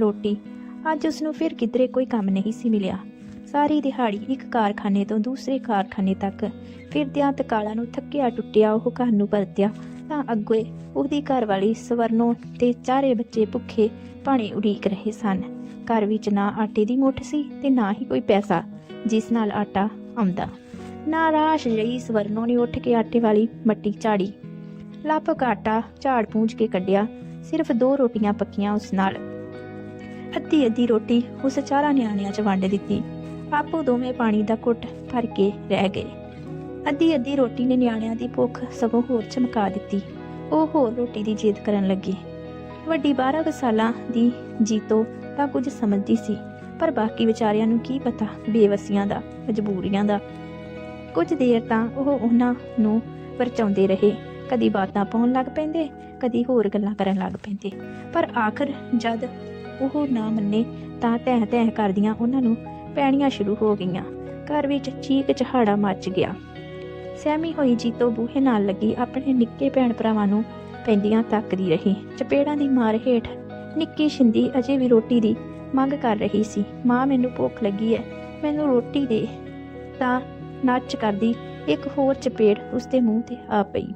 ਰੋਟੀ। ਅੱਜ ਉਸ ਨੂੰ ਫਿਰ ਕਿਧਰੇ ਕੋਈ ਕੰਮ ਨਹੀਂ ਸੀ ਮਿਲਿਆ। ਸਾਰੀ ਦਿਹਾੜੀ ਇੱਕ ਕਾਰਖਾਨੇ ਤੋਂ ਦੂਸਰੇ ਕਾਰਖਾਨੇ ਤੱਕ। ਫਿਰਦਿਆਂ ਤਕਾਲਾ ਨੂੰ ਥੱਕਿਆ ਟੁੱਟਿਆ ਉਹ ਘਰ ਨੂੰ ਪਰਤਿਆ। ਤਾਂ ਅੱਗੇ ਉਹਦੀ ਘਰਵਾਲੀ ਸਵਰਨੋ ਤੇ ਚਾਰੇ ਬੱਚੇ ਭੁੱਖੇ ਭਾਣੇ ਉਡੀਕ ਰਹੇ ਸਨ। ਘਰ ਵਿੱਚ ਨਾ ਆਟੇ ਦੀ ਮੁੱਠ ਸੀ ਤੇ ਨਾ ਹੀ ਕੋਈ ਪੈਸਾ, ਜਿਸ ਨਾਲ ਆਟਾ ਆਉਂਦਾ। ਨਾਰਾਸ਼ ਜਿਹੀ ਸਵਰਨੋ ਨੇ ਉੱਠ ਕੇ ਆਟੇ ਵਾਲੀ ਮੱਟੀ ਝਾੜੀ। ਲੱਪ ਆਟਾ ਝਾੜ ਪੂੰਝ ਕੇ ਕੱਢਿਆ। ਸਿਰਫ ਦੋ ਰੋਟੀਆਂ ਪੱਕੀਆਂ ਉਸ ਨਾਲ। ਅੱਧੀ ਅੱਧੀ ਰੋਟੀ ਉਸ ਚਾਰਾਂ ਨਿਆਣਿਆਂ 'ਚ ਵੰਡ ਦਿੱਤੀ। ਆਪੋ ਦੋਵੇਂ ਪਾਣੀ ਦਾ ਘੁੱਟ ਭਰ ਕੇ ਰਹਿ ਗਏ। ਅੱਧੀ ਅੱਧੀ ਰੋਟੀ ਨੇ ਨਿਆਣਿਆਂ ਦੀ ਭੁੱਖ ਸਗੋਂ ਹੋਰ ਚਮਕਾ ਦਿੱਤੀ। ਉਹ ਹੋਰ ਰੋਟੀ ਦੀ ਜਿੱਦ ਕਰਨ ਲੱਗੇ। ਵੱਡੀ 12 ਸਾਲਾਂ ਦੀ ਜੀਤੋ ਤਾਂ ਕੁਝ ਸਮਝਦੀ ਸੀ, ਪਰ ਬਾਕੀ ਵਿਚਾਰਿਆਂ ਨੂੰ ਕੀ ਪਤਾ ਬੇਵਸੀਆਂ ਦਾ, ਮਜਬੂਰੀਆਂ ਦਾ। ਕੁਝ ਦੇਰ ਤਾਂ ਉਹ ਉਹਨਾਂ ਨੂੰ ਵਰਚਾਉਂਦੇ ਰਹੇ। ਕਦੀ ਬਾਤਾਂ ਪਾਉਣ ਲੱਗ ਪੈਂਦੇ, ਕਦੀ ਹੋਰ ਗੱਲਾਂ ਕਰਨ ਲੱਗ ਪੈਂਦੇ। ਪਰ ਆਖਰ ਜਦ ਉਹ ਨਾ ਮੰਨੇ ਤਾਂ ਤਹਿ ਤਹਿ ਕਰਦੀਆਂ ਉਹਨਾਂ ਨੂੰ ਪੈਣੀਆਂ ਸ਼ੁਰੂ ਹੋ ਗਈਆਂ। ਘਰ ਵਿੱਚ ਚੀਕ ਚਹਾੜਾ ਮੱਚ ਗਿਆ। ਸਹਿਮੀ ਹੋਈ ਜੀਤੋ ਬੂਹੇ ਨਾਲ ਲੱਗੀ ਆਪਣੇ ਨਿੱਕੇ ਭੈਣ ਭਰਾਵਾਂ ਨੂੰ ਪੈਂਦੀਆਂ ਤੱਕਦੀ ਰਹੀ। ਚਪੇੜਾਂ ਦੀ ਮਾਰ ਹੇਠ ਨਿੱਕੀ ਸ਼ਿੰਦੀ ਅਜੇ ਵੀ ਰੋਟੀ ਦੀ ਮੰਗ ਕਰ ਰਹੀ ਸੀ। ਮਾਂ, ਮੈਨੂੰ ਭੁੱਖ ਲੱਗੀ ਹੈ ਮੈਨੂੰ ਰੋਟੀ ਦੇ ਤਾਂ ਨੱਚ ਕਰਦੀ ਇੱਕ ਹੋਰ ਚਪੇੜ ਉਸਦੇ ਮੂੰਹ ਤੇ ਆ ਪਈ।